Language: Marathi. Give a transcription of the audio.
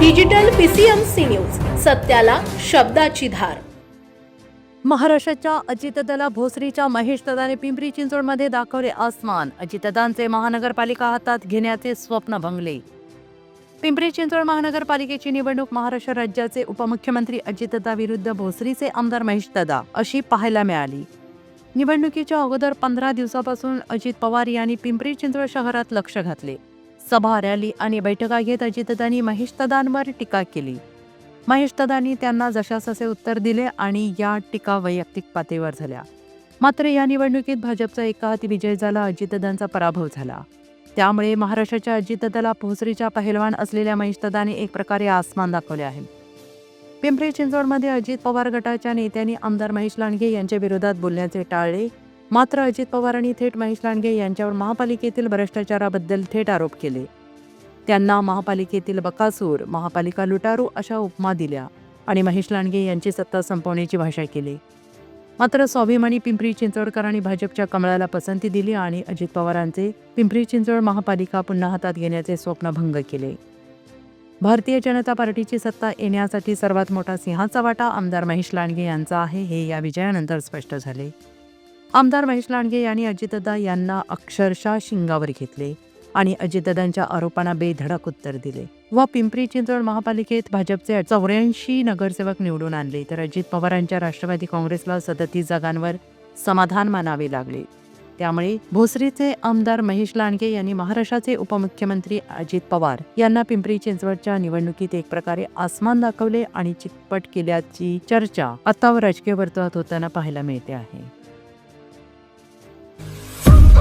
डिजिटल पीसीएमसी न्यूज सत्याला शब्दाची धार. महाराष्ट्राच्या अजितदाला भोसरीच्या महेश दादाने पिंपरी चिंचवडमध्ये दाखवले आसमान. अजितदांचे महानगरपालिका हातात घेण्याचे स्वप्न भंगले. पिंपरी चिंचवड महानगरपालिकेची निवडणूक महाराष्ट्र राज्याचे उपमुख्यमंत्री अजितदा विरुद्ध भोसरीचे आमदार महेशतदा अशी पाहायला मिळाली. निवडणुकीच्या अगोदर पंधरा दिवसापासून अजित पवार यांनी पिंपरी चिंचवड शहरात लक्ष घातले. सभा रॅली आणि बैठका घेत अजितदांनी महेशतदांवर टीका केली. महेशतदांनी त्यांना जशाससे उत्तर दिले आणि या टीका वैयक्तिक पातळीवर झाल्या. मात्र या निवडणुकीत भाजपचा एका हाती विजय झाला अजितदांचा पराभव झाला. त्यामुळे महाराष्ट्राच्या अजितदादाला भोसरीच्या पहिलवान असलेल्या महेशदादाने एक प्रकारे आसमान दाखवले आहे. पिंपरी चिंचवडमध्ये अजित पवार गटाच्या नेत्यांनी आमदार महेश लांडगे यांच्या विरोधात बोलण्याचे टाळले मात्र अजित पवारांनी थेट महेश लांडगे यांच्यावर महापालिकेतील भ्रष्टाचाराबद्दल थेट आरोप केले. त्यांना महापालिकेतील बकासूर महापालिका लुटारू अशा उपमा दिल्या आणि महेश लांडगे यांची सत्ता संपवण्याची भाषा केली. मात्र स्वाभिमानी पिंपरी चिंचवडकरांनी भाजपच्या कमळाला पसंती दिली आणि अजित पवारांचे पिंपरी चिंचवड महापालिका पुन्हा हातात घेण्याचे स्वप्न भंग केले. भारतीय जनता पार्टीची सत्ता येण्यासाठी सर्वात मोठा सिंहाचा वाटा आमदार महेश लांडगे यांचा आहे हे या विजयानंतर स्पष्ट झाले. आमदार महेश लांडगे यांनी अजितदा यांना अक्षरशः शिंगावर घेतले आणि अजितदादांच्या आरोपांना बेधडक उत्तर दिले व पिंपरी चिंचवड महापालिकेत भाजपचे चौऱ्याऐंशी नगरसेवक निवडून आणले. तर अजित पवारांच्या राष्ट्रवादी काँग्रेसला सदतीस जागांवर समाधान मानावे लागले. त्यामुळे भोसरीचे आमदार महेश लांडगे यांनी महाराष्ट्राचे उपमुख्यमंत्री अजित पवार यांना पिंपरी चिंचवडच्या निवडणुकीत एक प्रकारे आसमान दाखवले आणि चितपट केल्याची चर्चा आता राजकीय वर्तुळात होताना पाहायला मिळते आहे.